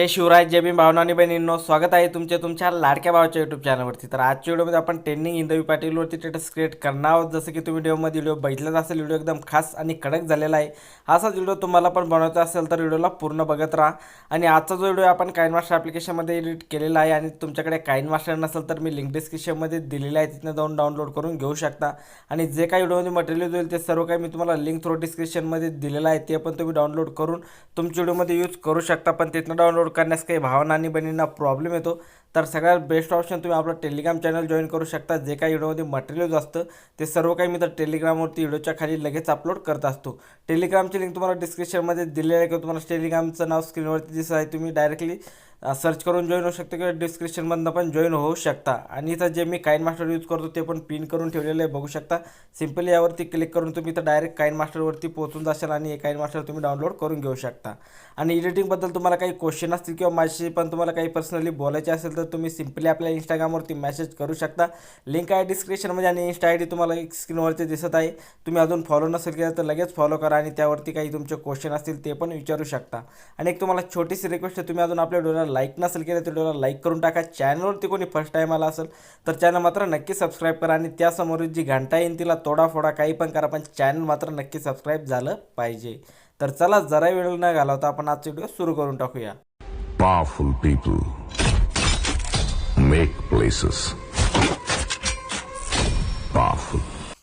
जय शिवराय जय मी भावनानी बहिणींनो स्वागत आहे तुमचे तुमच्या लाडक्या भावाच्या यूट्यूब चॅनलवरती तर आजच्या व्हिडिओमध्ये आपण ट्रेंडिंग इंदवी पाटीलवरती स्टेटस क्रिएट करणार आहोत. जसं की तुम्ही व्हिडिओमध्ये व्हिडिओ बघितलाच असेल व्हिडिओ एकदम खास आणि कडक झालेला आहे. असाच व्हिडिओ तुम्हाला पण बनवायचा असेल तर व्हिडिओला पूर्ण बघत राहा. आणि आजचा जो व्हिडिओ आपण काइन मास्टर ॲप्लिकेशनमध्ये एडिट केलेला आहे आणि तुमच्याकडे काइन मास्टर नसेल तर मी लिंक डिस्क्रिप्शनमध्ये दिलेलं आहे. तिथनं जाऊन डाउनलोड करून घेऊ शकता. आणि जे काही व्हिडिओमध्ये मटेरियल होईल ते सर्व काही मी तुम्हाला लिंक थ्रू डिस्क्रिप्शनमध्ये दिलेलं आहे. ते पण तुम्ही डाउनलोड करून तुमच्या व्हिडिओमध्ये यूज करू शकता. पण तिथनं डाउनलोड करण्यास काही भावना आणि बहिणींना प्रॉब्लेम येतो. तर सगळ्यात बेस्ट ऑप्शन तुम्ही आपलं टेलिग्राम चॅनल जॉईन करू शकता. जे काही व्हिडिओमध्ये मटेरियल असतं ते सर्व काही मी तर टेलिग्रामवरती व्हिडिओच्या खाली लगेच अपलोड करत असतो. टेलिग्रामची लिंक तुम्हाला डिस्क्रिप्शनमध्ये दिलेली आहे किंवा तुम्हाला टेलिग्रामचं नाव स्क्रीनवरती दिसत आहे तुम्ही डायरेक्टली सर्च करून जॉईन होऊ शकता किंवा डिस्क्रिप्शनमधनं पण जॉईन होऊ शकता. आणि इथं जे मी काइन मास्टर यूज करतो ते पण पिन करून ठेवलेलं आहे बघू शकता. सिम्पली यावरती क्लिक करून तुम्ही तर डायरेक्ट काइन मास्टरवरती पोहोचून जाशाल आणि हे काइन मास्टर तुम्ही डाउनलोड करून घेऊ शकता. आणि एडिटिंगबद्दल तुम्हाला काही क्वेश्चन असतील किंवा माझी पण तुम्हाला काही पर्सनली बोलायचे असेल तर तर तुम्ही सिम्पली आपल्या इंस्टाग्रामवरती मेसेज करू शकता. लिंक आहे डिस्क्रिप्शनमध्ये आणि इन्स्टा आय डी तुम्हाला एक स्क्रीनवरती दिसत आहे. तुम्ही अजून फॉलो नसेल केलं तर लगेच फॉलो करा आणि त्यावरती काही तुमचे क्वेश्चन असतील ते पण विचारू शकता. आणि एक तुम्हाला छोटीशी रिक्वेस्ट आहे तुम्ही अजून आपल्या डोळ्याला लाईक नसेल केलं तर डोळ्याला लाईक करून टाका. चॅनलवरती कोणी फर्स्ट टाईम आला असेल तर चॅनल मात्र नक्की सबस्क्राईब करा आणि त्यासमोर जी घंटा येईल तिला तोडाफोडा काही पण करा पण चॅनल मात्र नक्की सबस्क्राईब झालं पाहिजे. तर चला जरा वेळ न घालवता आपण आजचा व्हिडिओ सुरू करून टाकूया. Powerful people make places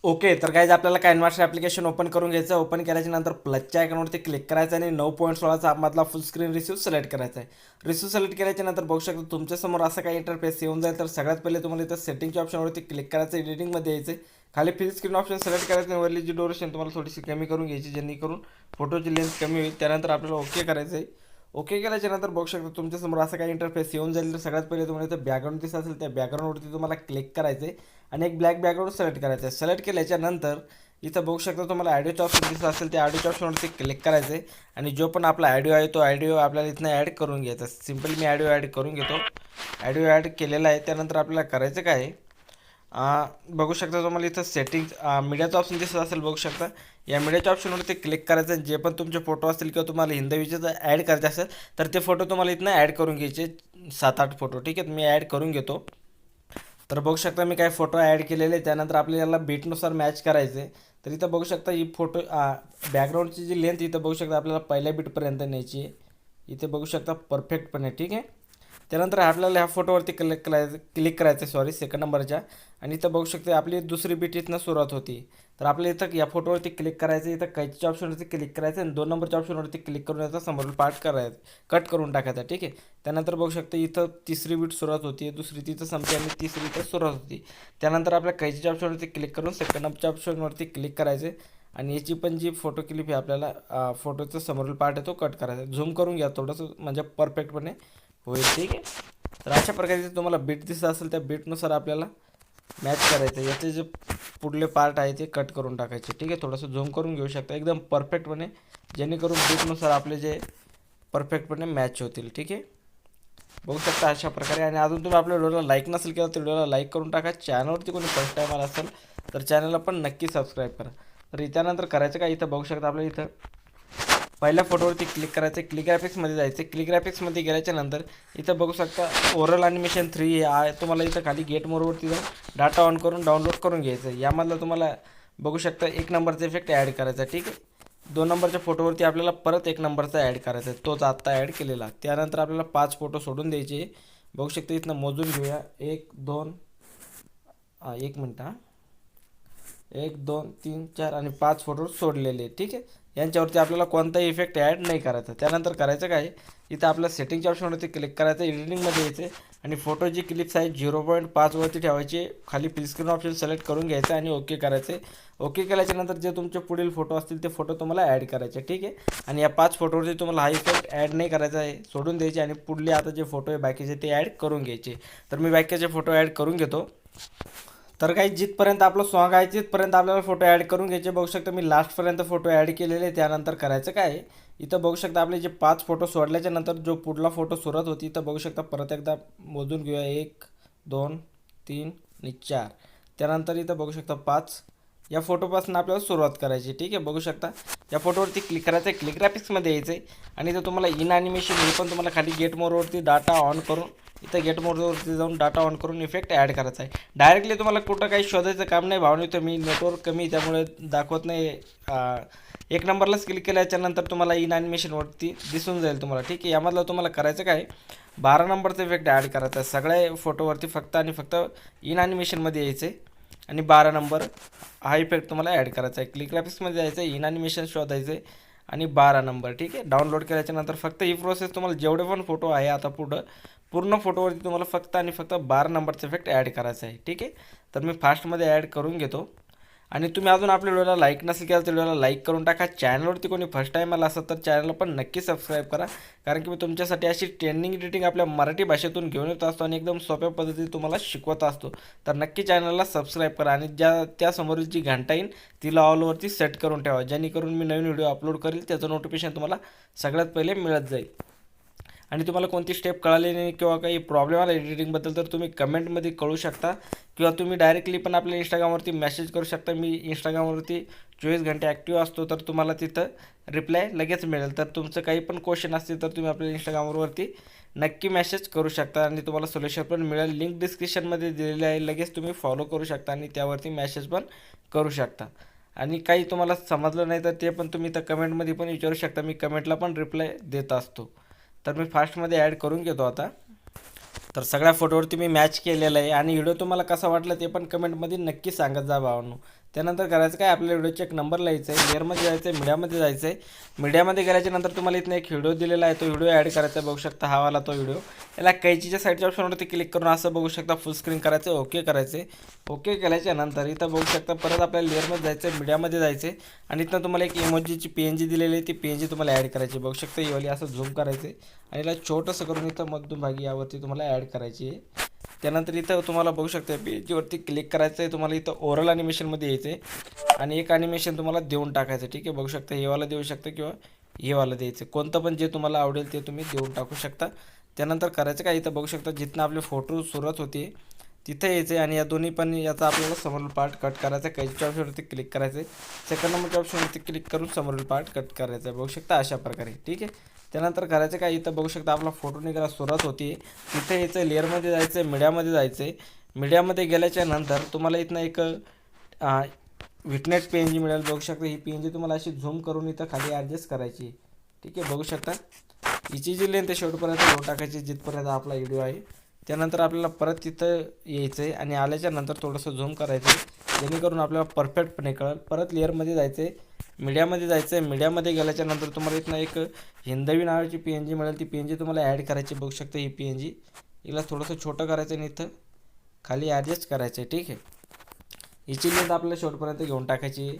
okay तर काहीच आपल्याला काइन मास्टर ॲप्लिकेशन ओपन करून घ्यायचं ओपन केल्याच्यानंतर प्लसच्या आयकॉनवरती क्लिक करायचं आणि नऊ पॉईंट सोळाचा मधला फुल स्क्रीन रिसिव्ह सिलेक्ट करायचा आहे. रिसिव्ह सिलेक्ट केल्याच्यानंतर बघू शकता तुमच्यासमोर असं काही इंटरफेस येऊन जाईल. तर सगळ्यात पहिले तुम्हाला इथं सेटिंगच्या ऑप्शनवरती क्लिक करायचं एडिटिंगमध्ये यायचं खाली फिल स्क्रीन ऑप्शन सिलेक्ट करायचं आणि वरली जी डोरेशन तुम्हाला थोडीशी कमी करून घ्यायची जेणेकरून फोटोची लेंथ कमी होईल. त्यानंतर आपल्याला ओके करायचं आहे. ओके केल्याच्यानंतर बघू शकता तुमच्यासमोर असं काही इंटरफेस येऊन जाईल. तर सगळ्यात पहिले तुम्हाला इथं बॅकग्राऊंड दिसत असेल त्या बॅकग्राऊंडवरती तुम्हाला क्लिक करायचं आहे आणि एक ब्लॅक बॅकग्राऊंड सिलेक्ट करायचं आहे सिलेक्ट केल्याच्यानंतर इथं बघू शकता तुम्हाला ॲडिओचं ऑप्शन दिसत असेल त्या ॲडिओच्या ऑप्शनवरती क्लिक करायचं आहे आणि जो पण आपला ॲडिओ आहे तो ॲडिओ आपल्याला इथनं ॲड करून घ्यायचा. सिम्पली मी ॲडिओ ॲड करून घेतो. ॲडिओ ॲड केलेला आहे त्यानंतर आपल्याला करायचं काय आहे? बघू शकता तुम्हाला इथं सेटिंग मीडियाचं ऑप्शन दिसत असेल बघू शकता. या मीडियाच्या ऑप्शनवरती क्लिक करायचं जे पण तुमचे फोटो असतील किंवा तुम्हाला हिंदवीचे जर ॲड करायचे असेल तर ते फोटो तुम्हाला इथनं ॲड करून घ्यायचे. सात आठ फोटो ठीक आहे? मी ॲड करून घेतो. तर बघू शकता मी काही फोटो ॲड केलेले त्यानंतर आपल्याला बीटनुसार मॅच करायचे तर इथं बघू शकता ही फोटो बॅकग्राऊंडची जी लेंथ इथं बघू शकता आपल्याला पहिल्या बीटपर्यंत न्यायची आहे. इथे बघू शकता परफेक्टपणे ठीक आहे? त्यानंतर आपल्याला ह्या फोटोवरती क्लिक करायचं क्लिक करायचं सॉरी सेकंड नंबरच्या आणि इथं बघू शकते आपली दुसरी बीट इथनं सुरुवात होती. तर आपल्या इथं या फोटोवरती क्लिक करायचं इथं कैच्या ऑप्शनवरती क्लिक करायचं आणि दोन नंबरच्या ऑप्शनवरती क्लिक करून याचा समोर पार्ट करायचं कट करून टाकायचा ठीक आहे? त्यानंतर बघू शकते इथं तिसरी बीट सुरुवात होती दुसरी तिथं संपते आणि तिसरी इथं सुरुवात होती. त्यानंतर आपल्या कैचीच्या ऑप्शनवरती क्लिक करून सेकंड नंबरच्या ऑप्शनवरती क्लिक करायचे आणि याची पण जी फोटो क्लिप आहे आपल्याला फोटोचा समोरील पार्ट आहे तो कट करायचा झूम करून घ्या थोडंसं म्हणजे परफेक्टपणे होईल ठीक आहे. तर अशा प्रकारे तुम्हाला बीट दिसत असेल त्या बीटनुसार आपल्याला मॅच करायचं याचे जे पुढले पार्ट आहे ते कट करून टाकायचे. ठीक आहे थोडंसं झूम करून घेऊ शकता. एकदम परफेक्टपणे जेणेकरून बीटनुसार आपले जे परफेक्टपणे मॅच होतील. ठीक आहे? बघू शकता अशा प्रकारे. आणि अजून तुम्ही आपल्या व्हिडिओला लाईक नसेल केलं तर व्हिडिओला लाईक करून टाका. चॅनलवरती कोणी फर्स्ट टाईम आला असेल तर चॅनलला पण नक्की सबस्क्राईब करा. तर त्यानंतर करायचं काय? इथं बघू शकता आपल्या इथं पहिल्या फोटोवरती क्लिक करायचं क्लिक ग्राफिक्समध्ये जायचं. क्लिक ग्राफिक्समध्ये गेल्याच्यानंतर इथं बघू शकता ओरल ॲनिमेशन थ्री हे आहे तुम्हाला इथं खाली गेट मोरवरती जाऊन डाटा ऑन करून डाउनलोड करून घ्यायचं यामधलं तुम्हाला बघू शकता एक नंबरचा इफेक्ट ॲड करायचा ठीक आहे? दोन नंबरच्या फोटोवरती आपल्याला परत एक नंबरचा ॲड करायचा आहे. तोच आत्ता ॲड केलेला. त्यानंतर आपल्याला पाच फोटो सोडून द्यायचे बघू शकता इथनं मोजून घेऊया. एक दोन हा, एक मिनटं एक दोन तीन चार आणि पाच फोटो सोडलेले ठीक आहे? यांच्यावरती आपल्याला कोणताही इफेक्ट ॲड नाही करायचा. त्यानंतर करायचं काय? इथं आपल्या सेटिंगच्या ऑप्शनवरती क्लिक करायचं एडिटिंगमध्ये यायचे आणि फोटोची क्लिप्स आहेत झिरो पॉईंट पाचवरती ठेवायचे खाली फिलस्क्रीन ऑप्शन सिलेक्ट करून घ्यायचं आणि ओके करायचे. ओके केल्याच्यानंतर जे तुमचे पुढील फोटो असतील ते फोटो तुम्हाला ॲड करायचे ठीक आहे? आणि या पाच फोटोवरती तुम्हाला हा इफेक्ट ॲड नाही करायचा आहे सोडून द्यायचे आणि पुढले आता जे फोटो आहे बाकीचे ते ॲड करून घ्यायचे. तर मी बाकीचे फोटो ॲड करून घेतो. तर काही जिथपर्यंत आपलं सॉन्ग आहे तिथपर्यंत आपल्याला फोटो ॲड करून घ्यायचे. बघू शकता मी लास्टपर्यंत फोटो ॲड केलेले त्यानंतर करायचं काय इथं बघू शकता आपले जे पाच फोटो सोडल्याच्या नंतर जो पुढला फोटो सुरत होती इथं बघू शकता परत एकदा मोजून घेऊया. एक दोन तीन आणि चार. त्यानंतर इथं बघू शकता पाच या फोटोपासून आपल्याला सुरुवात करायची ठीक आहे? बघू शकता. या फोटोवरती क्लिक करायचं आहे क्लिक ग्राफिक्समध्ये यायचं आहे आणि इथं तुम्हाला इन ॲनिमेशन हे पण तुम्हाला खाली गेट मोरवरती डाटा ऑन करून इथं गेट मोडवरती जाऊन डाटा ऑन करून इफेक्ट ॲड करायचा आहे. डायरेक्टली तुम्हाला कुठं काही शोधायचं काम नाही. भावनी तर मी नेटवर्क कमी त्यामुळे दाखवत नाही. एक नंबरलाच क्लिक केल्याच्यानंतर तुम्हाला इन ॲनिमेशनवरती दिसून जाईल तुम्हाला ठीक आहे? यामधलं तुम्हाला करायचं काय? बारा नंबरचा इफेक्ट ॲड करायचा आहे. सगळ्या फोटोवरती फक्त आणि फक्त इन ॲनिमेशनमध्ये यायचं आहे आणि बारा नंबर हा इफेक्ट तुम्हाला ॲड करायचा आहे. क्लिक ग्राफिक्समध्ये जायचं आहे इन ॲनिमेशन शोधायचं आहे आणि बारा नंबर ठीक आहे? डाउनलोड केल्याच्यानंतर फक्त ही प्रोसेस तुम्हाला जेवढे पण फोटो आहे आता पुढं पूर्ण फोटोवरती तुम्हाला फक्त आणि फक्त बारा नंबरचा इफेक्ट ॲड करायचा आहे ठीक आहे? तर मी फास्टमध्ये ॲड करून घेतो. आणि तुम्ही अजून आपल्या व्हिडिओला लाईक नसेल केलं तर व्हिडिओला लाईक करून टाका. चॅनलवरती कोणी फर्स्ट टाईम आला असेल तर चॅनलला पण नक्की सबस्क्राईब करा. कारण की मी तुमच्यासाठी अशी ट्रेनिंग एडिटिंग आपल्या मराठी भाषेतून घेऊन येत असतो आणि एकदम सोप्या पद्धतीने तुम्हाला शिकवत असतो. तर नक्की चॅनलला सबस्क्राईब करा आणि ज्या त्यासमोर जी घंटा येईल तिला ऑलवरती सेट करून ठेवा. जेणेकरून मी नवीन व्हिडिओ अपलोड करेल त्याचं नोटिफिकेशन तुम्हाला सगळ्यात पहिले मिळत जाईल. आणि तुम्हाला कोणती स्टेप कळाली नाही किंवा काही प्रॉब्लेम आला एडिटिंगबद्दल तर तुम्ही कमेंटमध्ये कळू शकता. किंवा तुम्ही डायरेक्टली पण आपल्या इंस्टाग्रामवरती मेसेज करू शकता. मी इंस्टाग्रामवरती चोवीस घंटे ॲक्टिव्ह असतो तर तुम्हाला तिथं रिप्लाय लगेच मिळेल. तर तुमचं काही पण क्वेश्चन असतील तर तुम्ही आपल्या इंस्टाग्रामवरती नक्की मेसेज करू शकता. आणि तुम्हाला सोल्युशन पण मिळेल. लिंक डिस्क्रिप्शनमध्ये दिलेली आहे. लगेच तुम्ही फॉलो करू शकता आणि त्यावरती मेसेज पण करू शकता. आणि काही तुम्हाला समजलं नाही तर ते पण तुम्ही तर कमेंटमध्ये पण विचारू शकता. मी कमेंटला पण रिप्लाय देत असतो. तर मी फास्टमध्ये ॲड करून घेतो आता. तर सगळ्या फोटोवरती मी मॅच केलेलं आहे. आणि व्हिडिओ तुम्हाला कसा वाटला ते पण कमेंटमध्ये नक्की सांगत जा भावांनो. त्यानंतर करायचं काय? आपल्या व्हिडिओचे एक नंबर लिहायचा आहे लेअरमध्ये जायचं आहे मीडियामध्ये जायचं आहे मीडियामध्ये गेल्याच्यानंतर तुम्हाला इथं एक व्हिडिओ दिलेला आहे तो व्हिडिओ ॲड करायचा आहे बघू शकता हा वाला तो व्हिडिओ याला कैचीच्या साईडच्या ऑप्शनवरती क्लिक करून असं बघू शकता फुल स्क्रीन करायचं आहे ओके करायचे ओके केल्याच्यानंतर इथं बघू शकता परत आपल्याला लेअरमध्ये जायचं आहे मीडियामध्ये जायचं आहे आणि इथनं तुम्हाला एक इमोजीची पी एन जी दिलेली आहे ती पी एन जी तुम्हाला ॲड करायची बघू शकता ही वाली असं झूम करायचं आणि याला छोटंसं करून इथं मध्यभागी यावरती तुम्हाला ॲड करायची आहे. त्यानंतर इथं तुम्हाला बघू शकता पेजवरती क्लिक करायचं आहे तुम्हाला इथं ओरल ॲनिमेशनमध्ये यायचं आहे आणि एक ॲनिमेशन तुम्हाला देऊन टाकायचं ठीक आहे? बघू शकता हे वाला देऊ शकता किंवा हेवाला द्यायचं कोणतं पण जे तुम्हाला आवडेल ते तुम्ही देऊन टाकू शकता. त्यानंतर करायचं काय? इथं बघू शकता जिथनं आपले फोटो सुरत होते तिथं यायचं आहे. आणि या दोन्ही पण याचा आपल्याला समोरील पार्ट कट करायचा आहे. कैच्या ऑप्शनवरती क्लिक करायचं आहे. सेकंड नंबरच्या ऑप्शनवरती क्लिक करून समोरील पार्ट कट करायचा आहे. बघू शकता अशा प्रकारे ठीक आहे? त्यानंतर करायचं काय इथं बघू शकता आपला फोटो निघायला सुरुवात होती. तिथे यायचं आहे लेअरमध्ये जायचं आहे मीडियामध्ये जायचं. आहे मीडियामध्ये गेल्याच्यानंतर तुम्हाला इथनं एक विटनेट पी एन जी मिळेल. बघू शकता ही पी एन जी तुम्हाला अशी झूम करून इथं खाली ॲडजस्ट करायची. ठीक आहे बघू शकता. हिची जी लेंथ आहे शेवटपर्यंत लो टाकायची जिथपर्यंत आपला व्हिडिओ आहे. त्यानंतर आपल्याला परत तिथं यायचं आहे आणि आल्याच्यानंतर थोडंसं झूम करायचं आहे जेणेकरून आपल्याला परफेक्टपणे कळेल. परत लेअरमध्ये जायचं आहे मीडियामध्ये जायचं आहे मीडियामध्ये गेल्याच्यानंतर तुम्हाला इथनं एक हिंदवी नावाची पी एन जी मिळेल. ती पी एन जी तुम्हाला ॲड करायची. बघू शकता ही पी एन जी हिला थोडंसं छोटं करायचं आणि इथं खाली ॲडजस्ट करायचं आहे ठीक आहे. हिची लिंक आपल्याला शेवटपर्यंत घेऊन टाकायची. आहे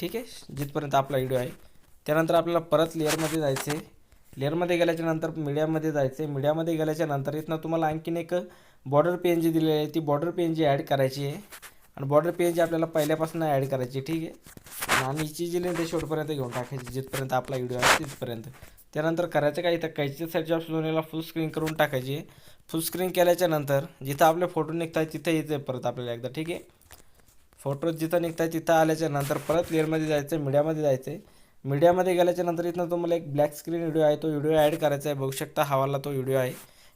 ठीक आहे. जिथपर्यंत आपला व्हिडिओ आहे. त्यानंतर आपल्याला परत लेअरमध्ये जायचं आहे लेअरमध्ये गेल्याच्यानंतर मीडियामध्ये जायचं आहे मीडियामध्ये गेल्याच्यानंतर इथनं तुम्हाला आणखीन एक बॉर्डर पी एन जी दिलेली आहे. ती border P N G add करायची आहे. आणि बॉर्डर पी एन जी आपल्याला पहिल्यापासून ॲड करायची ठीक आहे. आणि जी लेंथ आहे शेवटपर्यंत घेऊन टाकायची जिथपर्यंत आपला व्हिडिओ आहे तिथपर्यंत. त्यानंतर करायचं काय इथं काहीच्या साईडच्या ऑप्शनला फुल स्क्रीन करून टाकायची. फुल स्क्रीन केल्याच्यानंतर जिथं आपले फोटो निघतात तिथं यायचं परत आपल्याला एकदा ठीक आहे? फोटो जिथं निघतात तिथं आल्याच्यानंतर परत लेअरमध्ये जायचं आहे मीडियामध्ये जायचं आहे मीडियामध्ये गेल्याच्यानंतर इथनं तुम्हाला एक ब्लॅक स्क्रीन व्हिडिओ आहे तो व्हिडिओ ॲड करायचा आहे. बघू शकता हवाला तो व्हिडिओ आहे.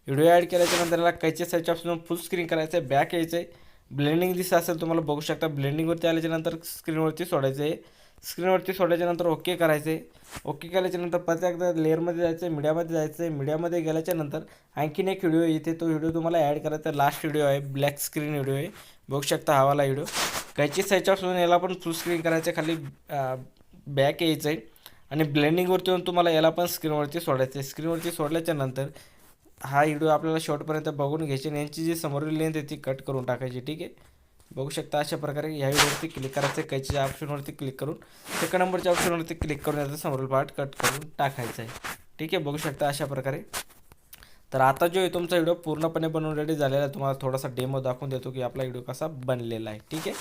व्हिडिओ ॲड केल्याच्यानंतर याला कैचे साईडच्या ऑप्शन फुल स्क्रीन करायचं आहे बॅक यायचं आहे ब्लेंडिंग दिसत असेल तुम्हाला बघू शकता. ब्लेंडिंगवरती आल्याच्यानंतर स्क्रीनवरती सोडायचं. आहे स्क्रीनवरती सोडल्याच्यानंतर ओके करायचं. आहे ओके केल्याच्यानंतर परत एकदा लेअरमध्ये जायचं आहे मीडियामध्ये जायचं. आहे मीडियामध्ये गेल्याच्यानंतर आणखीन एक व्हिडिओ इथे तो व्हिडिओ तुम्हाला ॲड करायचा. लास्ट व्हिडिओ आहे. ब्लॅक स्क्रीन व्हिडिओ आहे. बघू शकता हवाला व्हिडिओ कैची साईडच्या ऑप्शन याला पण फुल स्क्रीन करायचं. खाली बॅक यायचं आहे आणि ब्लेंडिंगवरती येऊन तुम्हाला याला पण स्क्रीनवरती सोडायचं आहे स्क्रीनवरती सोडल्याच्यानंतर हा व्हिडिओ आपल्याला शेवटपर्यंत बघून घ्यायची आणि यांची जी समोरील लेंथ आहे ती कट करून टाकायची ठीक आहे? बघू शकता अशा प्रकारे ह्या व्हिडिओवरती क्लिक करायचं आहे कैच्या ऑप्शनवरती क्लिक करून सेकंड नंबरच्या ऑप्शनवरती क्लिक करून याचा समोरील पार्ट कट करून टाकायचा आहे ठीक आहे? बघू शकता अशा प्रकारे. तर आता जो आहे तुमचा व्हिडिओ पूर्णपणे बनवून रेडी झालेला आहे. तुम्हाला थोडासा डेमो दाखवून देतो की आपला व्हिडिओ कसा बनलेला आहे ठीक आहे?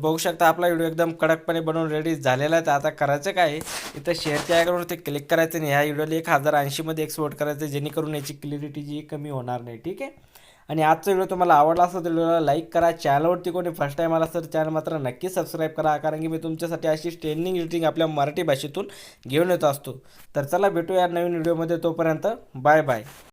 बघू शकता आपला व्हिडिओ एकदम कडकपणे बनवून रेडी झालेला आहे. तर आता करायचं काय इथं शेअरच्या आयकॉनवरती क्लिक करायचं आणि ह्या व्हिडिओला एक हजार ऐंशीमध्ये एक्सपोर्ट करायचं जेणेकरून याची क्लिअरिटी जी कमी होणार नाही ठीक आहे? आणि आजचा व्हिडिओ तुम्हाला आवडला असेल तर व्हिडिओला लाईक करा. चॅनलवरती कोणी फर्स्ट टाईम आला तर चॅनल मात्र नक्की सबस्क्राईब करा कारण की मी तुमच्यासाठी अशी ट्रेनिंग रिटिंग आपल्या मराठी भाषेतून घेऊन येत असतो. तर चला भेटूया नवीन व्हिडिओमध्ये तोपर्यंत बाय बाय